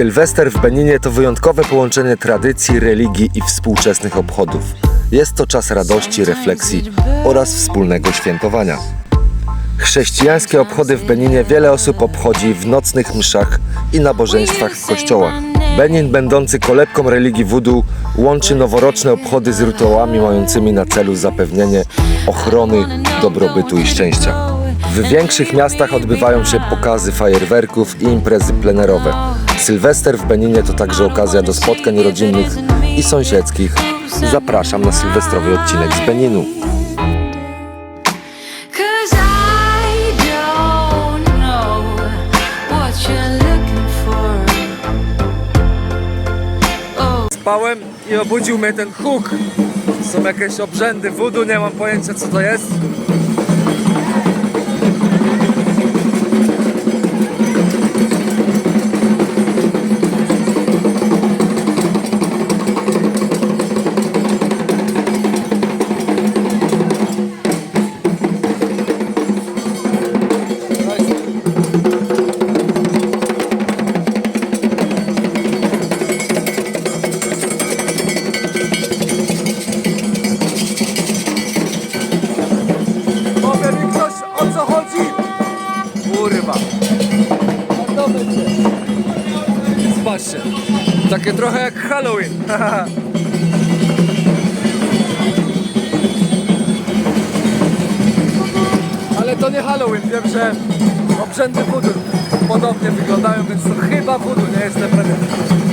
Sylwester w Beninie to wyjątkowe połączenie tradycji, religii i współczesnych obchodów. Jest to czas radości, refleksji oraz wspólnego świętowania. Chrześcijańskie obchody w Beninie wiele osób obchodzi w nocnych mszach i nabożeństwach w kościołach. Benin, będący kolebką religii voodoo, łączy noworoczne obchody z rytuałami mającymi na celu zapewnienie ochrony, dobrobytu i szczęścia. W większych miastach odbywają się pokazy fajerwerków i imprezy plenerowe. Sylwester w Beninie to także okazja do spotkań rodzinnych i sąsiedzkich. Zapraszam na sylwestrowy odcinek z Beninu. Oh, Spałem i obudził mnie ten huk. Są jakieś obrzędy voodoo, nie mam pojęcia co to jest. Trochę jak Halloween. Ale to nie Halloween, wiem, że obrzędy voodoo podobnie wyglądają, więc to chyba voodoo, nie jestem pewien.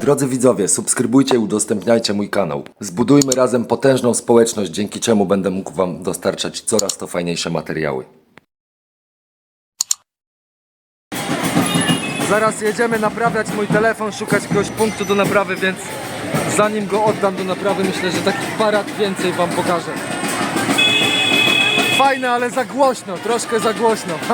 Drodzy widzowie, subskrybujcie i udostępniajcie mój kanał. Zbudujmy razem potężną społeczność, dzięki czemu będę mógł Wam dostarczać coraz to fajniejsze materiały. Zaraz jedziemy naprawiać mój telefon, szukać jakiegoś punktu do naprawy, więc zanim go oddam do naprawy, myślę, że takich parad więcej Wam pokażę. Fajne, ale za głośno, troszkę za głośno.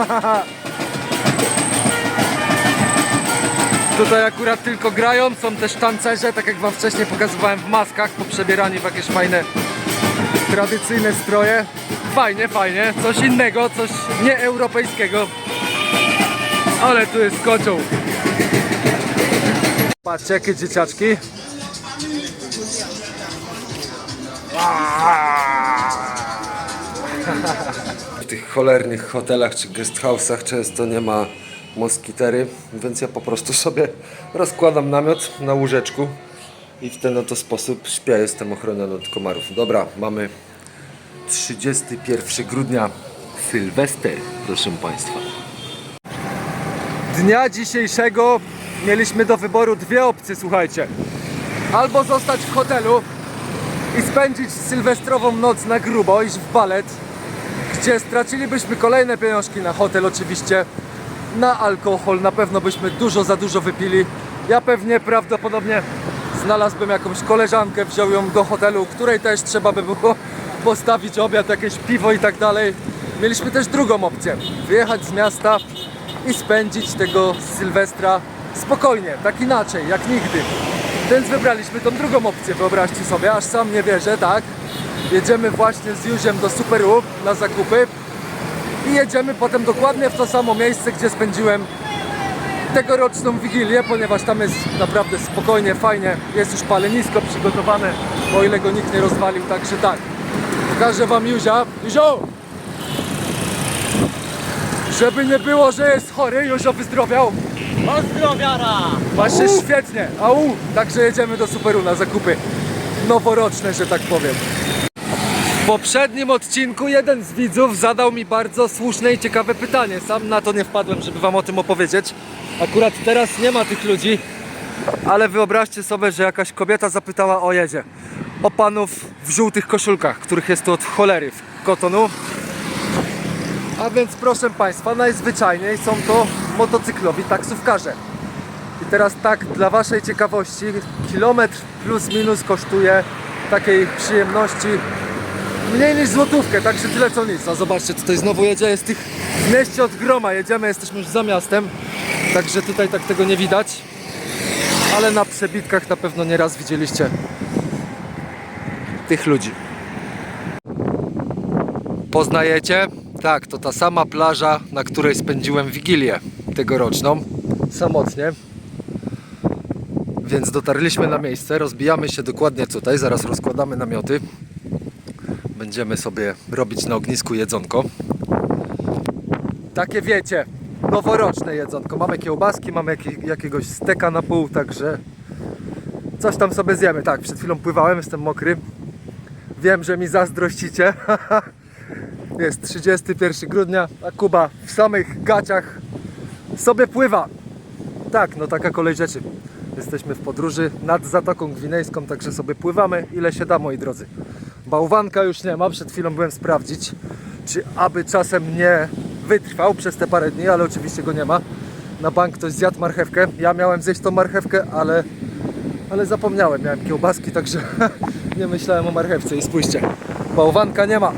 Tutaj akurat tylko grają, są też tancerze, tak jak Wam wcześniej pokazywałem w maskach, poprzebierani w jakieś fajne tradycyjne stroje. Fajnie, fajnie, coś innego, coś nieeuropejskiego. Ale tu jest kocioł. Patrzcie, jakie dzieciaczki. W tych cholernych hotelach czy guesthouse'ach często nie ma moskitery, więc ja po prostu sobie rozkładam namiot na łóżeczku i w ten oto sposób śpię, jestem ochroniony od komarów. Dobra, mamy 31 grudnia, Sylwester, proszę Państwa. Dnia dzisiejszego mieliśmy do wyboru dwie opcje, słuchajcie. Albo zostać w hotelu i spędzić sylwestrową noc na grubo, iść w balet, gdzie stracilibyśmy kolejne pieniążki na hotel oczywiście, na alkohol, na pewno byśmy dużo za dużo wypili. Ja pewnie prawdopodobnie znalazłbym jakąś koleżankę, wziął ją do hotelu, której też trzeba by było postawić obiad, jakieś piwo i tak dalej. Mieliśmy też drugą opcję, wyjechać z miasta i spędzić tego Sylwestra spokojnie, tak inaczej, jak nigdy. Więc wybraliśmy tą drugą opcję, wyobraźcie sobie, aż sam nie wierzę, tak? Jedziemy właśnie z Józiem do Super na zakupy i jedziemy potem dokładnie w to samo miejsce, gdzie spędziłem tegoroczną Wigilię, ponieważ tam jest naprawdę spokojnie, fajnie, jest już palenisko przygotowane, o ile go nikt nie rozwalił, także tak. Pokażę wam Józia. Józio! Żeby nie było, że jest chory, Józio wyzdrowiał. Pozdrowiara! Właśnie świetnie. Au! Także jedziemy do Superu na zakupy noworoczne, że tak powiem. W poprzednim odcinku jeden z widzów zadał mi bardzo słuszne i ciekawe pytanie. Sam na to nie wpadłem, żeby wam o tym opowiedzieć. Akurat teraz nie ma tych ludzi, ale wyobraźcie sobie, że jakaś kobieta zapytała o jedzie. O panów w żółtych koszulkach, których jest tu od cholery w kotonu. A więc proszę Państwa, najzwyczajniej są to motocyklowi taksówkarze. I teraz tak, dla Waszej ciekawości, kilometr plus minus kosztuje takiej przyjemności mniej niż złotówkę, także tyle co nic. A zobaczcie, tutaj znowu jedzie, jest tych w mieście od groma, jedziemy, jesteśmy już za miastem, także tutaj tak tego nie widać. Ale na przebitkach na pewno nieraz widzieliście tych ludzi. Poznajecie? Tak, to ta sama plaża, na której spędziłem Wigilię tegoroczną, samotnie. Więc dotarliśmy na miejsce, rozbijamy się dokładnie tutaj, zaraz rozkładamy namioty. Będziemy sobie robić na ognisku jedzonko. Takie wiecie, noworoczne jedzonko. Mamy kiełbaski, mamy jaki, jakiegoś steka na pół, także coś tam sobie zjemy. Tak, przed chwilą pływałem, jestem mokry. Wiem, że mi zazdrościcie. Jest 31 grudnia, a Kuba w samych gaciach sobie pływa. Tak, no taka kolej rzeczy. Jesteśmy w podróży nad Zatoką Gwinejską, także sobie pływamy ile się da, moi drodzy. Bałwanka już nie ma, przed chwilą byłem sprawdzić, czy aby czasem nie wytrwał przez te parę dni, ale oczywiście go nie ma. Na bank ktoś zjadł marchewkę. Ja miałem zjeść tą marchewkę, ale, ale zapomniałem. Miałem kiełbaski, także nie myślałem o marchewce. I spójrzcie, bałwanka nie ma.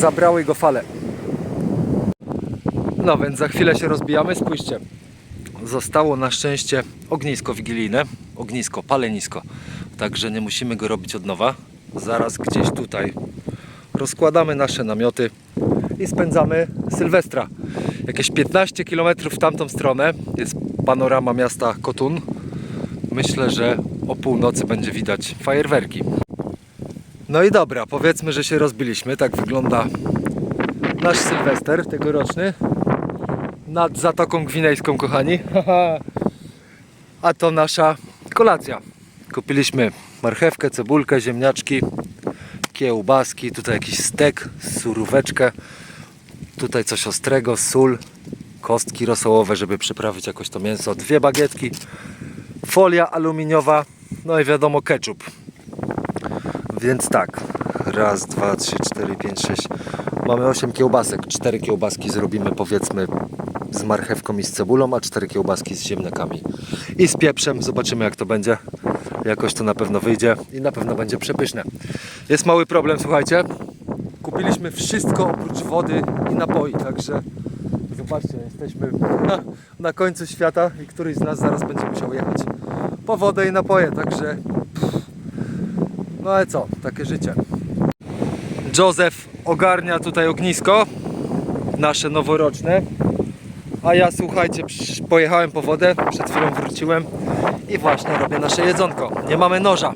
Zabrały go fale. No więc za chwilę się rozbijamy, spójrzcie. Zostało na szczęście ognisko wigilijne, ognisko, palenisko. Także nie musimy go robić od nowa. Zaraz gdzieś tutaj rozkładamy nasze namioty i spędzamy Sylwestra. Jakieś 15 km w tamtą stronę jest panorama miasta Kotun. Myślę, że o północy będzie widać fajerwerki. No i dobra, powiedzmy, że się rozbiliśmy. Tak wygląda nasz Sylwester tegoroczny nad Zatoką Gwinejską, kochani. A to nasza kolacja. Kupiliśmy marchewkę, cebulkę, ziemniaczki, kiełbaski, tutaj jakiś stek, suróweczkę, tutaj coś ostrego, sól, kostki rosołowe, żeby przyprawić jakoś to mięso, dwie bagietki, folia aluminiowa, no i wiadomo ketchup. Więc tak, raz, dwa, trzy, cztery, pięć, sześć. Mamy 8 kiełbasek. Cztery kiełbaski zrobimy powiedzmy z marchewką i z cebulą, a cztery kiełbaski z ziemniakami i z pieprzem. Zobaczymy jak to będzie. Jakoś to na pewno wyjdzie i na pewno będzie przepyszne. Jest mały problem, słuchajcie. Kupiliśmy wszystko oprócz wody i napoi, także zobaczcie, jesteśmy na, na końcu świata i któryś z nas zaraz będzie musiał jechać po wodę i napoje, także no ale co, takie życie. Józef ogarnia tutaj ognisko, nasze noworoczne. A ja słuchajcie, pojechałem po wodę, przed chwilą wróciłem i właśnie robię nasze jedzonko. Nie mamy noża,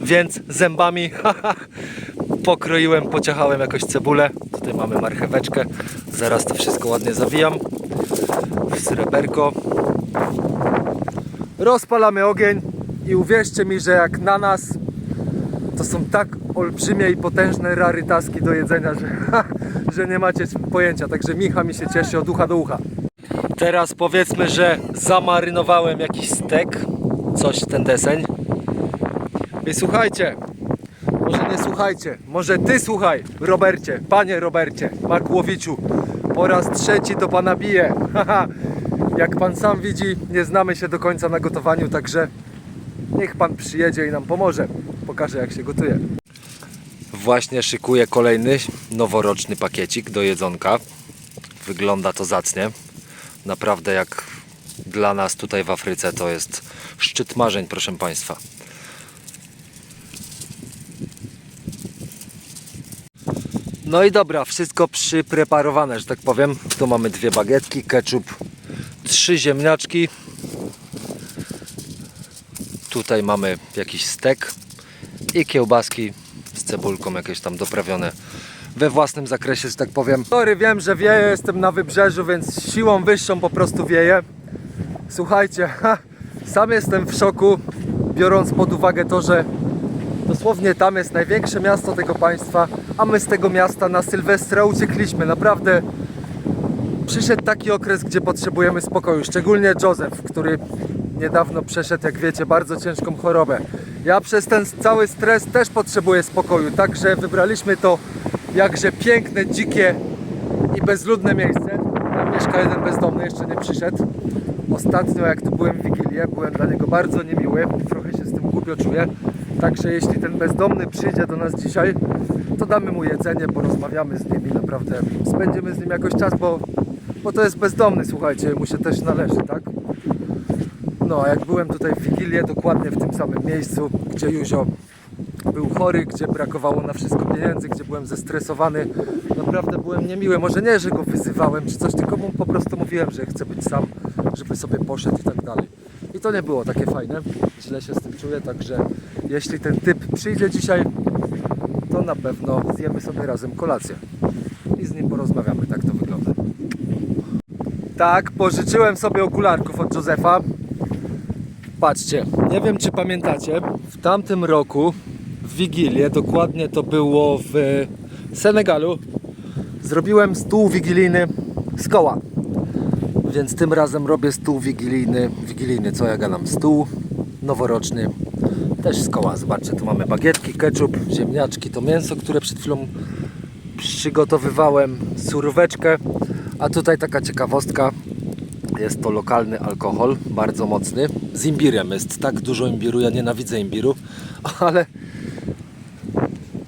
więc zębami pokroiłem, pociachałem jakoś cebulę. Tutaj mamy marcheweczkę. Zaraz to wszystko ładnie zawijam w sreberko. Rozpalamy ogień i uwierzcie mi, że jak na nas to są tak olbrzymie i potężne rarytaski do jedzenia, że, że nie macie pojęcia. Także Micha mi się cieszy od ucha do ucha. Teraz powiedzmy, że zamarynowałem jakiś stek, coś w ten deseń. I słuchajcie, może nie słuchajcie, może ty słuchaj, Robercie, panie Robercie, Makłowiczu. Po raz trzeci to pana bije. Jak pan sam widzi, nie znamy się do końca na gotowaniu, także niech pan przyjedzie i nam pomoże. Pokażę jak się gotuje. Właśnie szykuję kolejny noworoczny pakiecik do jedzonka. Wygląda to zacnie. Naprawdę jak dla nas tutaj w Afryce to jest szczyt marzeń, proszę Państwa. No i dobra, wszystko przypreparowane, że tak powiem. Tu mamy dwie bagietki, ketchup, trzy ziemniaczki. Tutaj mamy jakiś stek i kiełbaski z cebulką jakieś tam doprawione we własnym zakresie, że tak powiem. Sorry, wiem, że wieje, jestem na wybrzeżu, więc siłą wyższą po prostu wieje. Słuchajcie, ha, sam jestem w szoku, biorąc pod uwagę to, że dosłownie tam jest największe miasto tego państwa, a my z tego miasta na Sylwestra uciekliśmy. Naprawdę przyszedł taki okres, gdzie potrzebujemy spokoju, szczególnie Józef, który niedawno przeszedł, jak wiecie, bardzo ciężką chorobę. Ja przez ten cały stres też potrzebuję spokoju, także wybraliśmy to jakże piękne, dzikie i bezludne miejsce. Tam mieszka jeden bezdomny, jeszcze nie przyszedł. Ostatnio jak tu byłem w Wigilię, byłem dla niego bardzo niemiły, trochę się z tym głupio czuję. Także jeśli ten bezdomny przyjdzie do nas dzisiaj, to damy mu jedzenie, porozmawiamy z nim naprawdę spędzimy z nim jakoś czas, bo, bo to jest bezdomny, słuchajcie, mu się też należy, tak? No, a jak byłem tutaj w Wigilię, dokładnie w tym samym miejscu, gdzie Józio był chory, gdzie brakowało na wszystko pieniędzy, gdzie byłem zestresowany. Naprawdę byłem niemiły. Może nie, że go wyzywałem czy coś, tylko mu po prostu mówiłem, że chcę być sam, żeby sobie poszedł i tak dalej. I to nie było takie fajne. Źle się z tym czuję, także jeśli ten typ przyjdzie dzisiaj, to na pewno zjemy sobie razem kolację. I z nim porozmawiamy, tak to wygląda. Tak, pożyczyłem sobie okularków od Józefa. Patrzcie, nie wiem czy pamiętacie, w tamtym roku w Wigilię, dokładnie to było w Senegalu, zrobiłem stół wigilijny z koła. Więc tym razem robię stół wigilijny, wigilijny co ja gadam, stół noworoczny, też z koła. Zobaczcie, tu mamy bagietki, ketchup, ziemniaczki, to mięso, które przed chwilą przygotowywałem, suróweczkę, a tutaj taka ciekawostka, jest to lokalny alkohol, bardzo mocny. Z imbirem jest tak dużo imbiru, ja nienawidzę imbiru, ale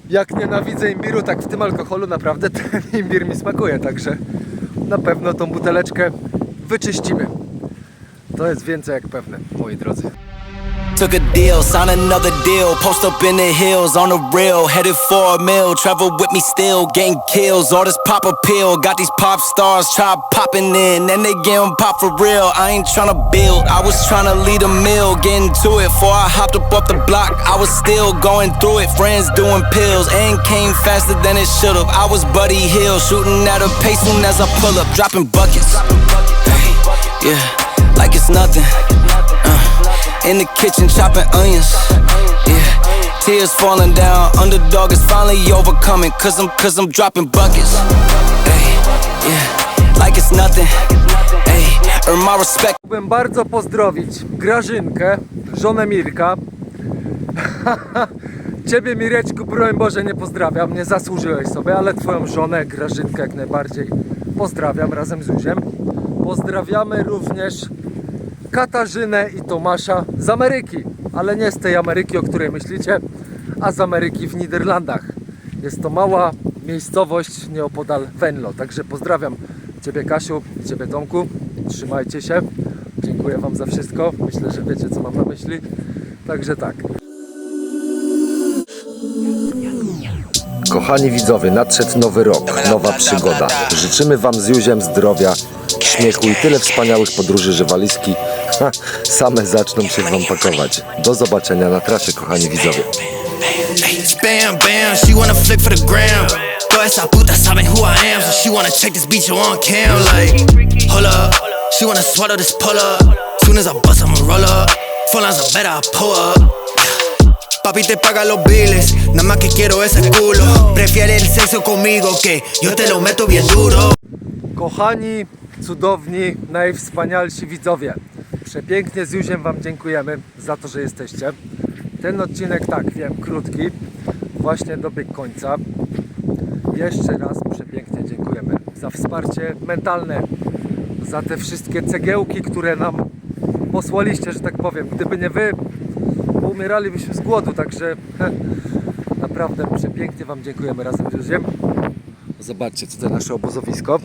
jak nienawidzę imbiru, tak w tym alkoholu naprawdę ten imbir mi smakuje, także na pewno tą buteleczkę wyczyścimy. To jest więcej jak pewne, moi drodzy. Took a deal, signed another deal. Post up in the hills on the rail, Headed for a mill. Travel with me still. Getting kills. All this pop appeal. Got these pop stars try popping in. And they getting pop for real. I ain't tryna build. I was tryna lead a mill. Getting to it. Before I hopped up off the block, I was still going through it. Friends doing pills. And came faster than it should've. I was Buddy Hill. Shooting at a pace soon as I pull up. Dropping buckets. Yeah, like it's nothing. In the kitchen chopping onions. Yeah, tears falling down. Underdog is finally overcoming. Cause I'm, cause I'm dropping buckets. Hey, yeah, like it's nothing. Hey, earn my respect. Chciałbym bardzo pozdrowić Grażynkę, żonę Mirka. Ciebie Mireczku, broń Boże, nie pozdrawiam, nie zasłużyłeś sobie, ale Twoją żonę Grażynkę jak najbardziej pozdrawiam razem z Józiem. Pozdrawiamy również Katarzynę i Tomasza z Ameryki, ale nie z tej Ameryki, o której myślicie, a z Ameryki w Niderlandach. Jest to mała miejscowość nieopodal Venlo, także pozdrawiam Ciebie Kasiu i Ciebie Tomku. Trzymajcie się. Dziękuję Wam za wszystko. Myślę, że wiecie co mam na myśli. Także tak. Kochani widzowie, nadszedł nowy rok, nowa przygoda. Życzymy Wam z Józiem zdrowia, śmiechu i tyle wspaniałych podróży, że walizki ha, same zaczną się Wam pakować. Do zobaczenia na trasie, kochani widzowie. Spam, bam, she wanna flick for the gram. Toda esa puta saben who I am, so she wanna check this beat on cam. Like, hold up, she wanna swallow this pull up. Soon as I bust, I'ma roll up. Full lines are better, I pull up. Papi te paga los biles, nada más que quiero ese culo. Prefiere el sexo conmigo que yo te lo meto bien duro. Kochani, cudowni, najwspanialsi widzowie. Przepięknie z Józiem Wam dziękujemy za to, że jesteście. Ten odcinek, tak wiem, krótki, właśnie dobiegł końca. Jeszcze raz przepięknie dziękujemy za wsparcie mentalne, za te wszystkie cegiełki, które nam posłaliście, że tak powiem. Gdyby nie Wy, umieralibyśmy z głodu, także naprawdę przepięknie Wam dziękujemy razem z Józiem. Zobaczcie tutaj nasze obozowisko.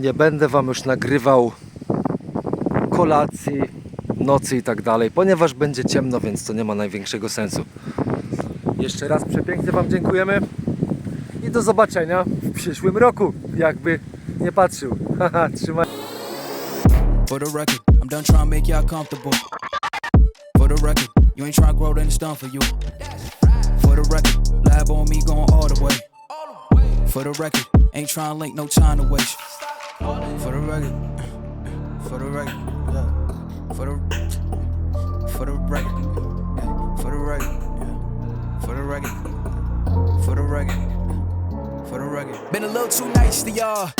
Nie będę Wam już nagrywał kolacji, nocy i tak dalej, ponieważ będzie ciemno, więc to nie ma największego sensu. Jeszcze raz przepięknie Wam dziękujemy i do zobaczenia w przyszłym roku, jakby nie patrzył. Trzymaj. For the record, I'm done trying to make y'all comfortable. For the record, you ain't trying to grow, then it's done for you. For the record, lab on me going all the way. For the record, ain't trying to link, no time to waste. For the record, for the record, yeah. For the, for the record, for the record, for the record, for the record, for the record. Been a little too nice to y'all.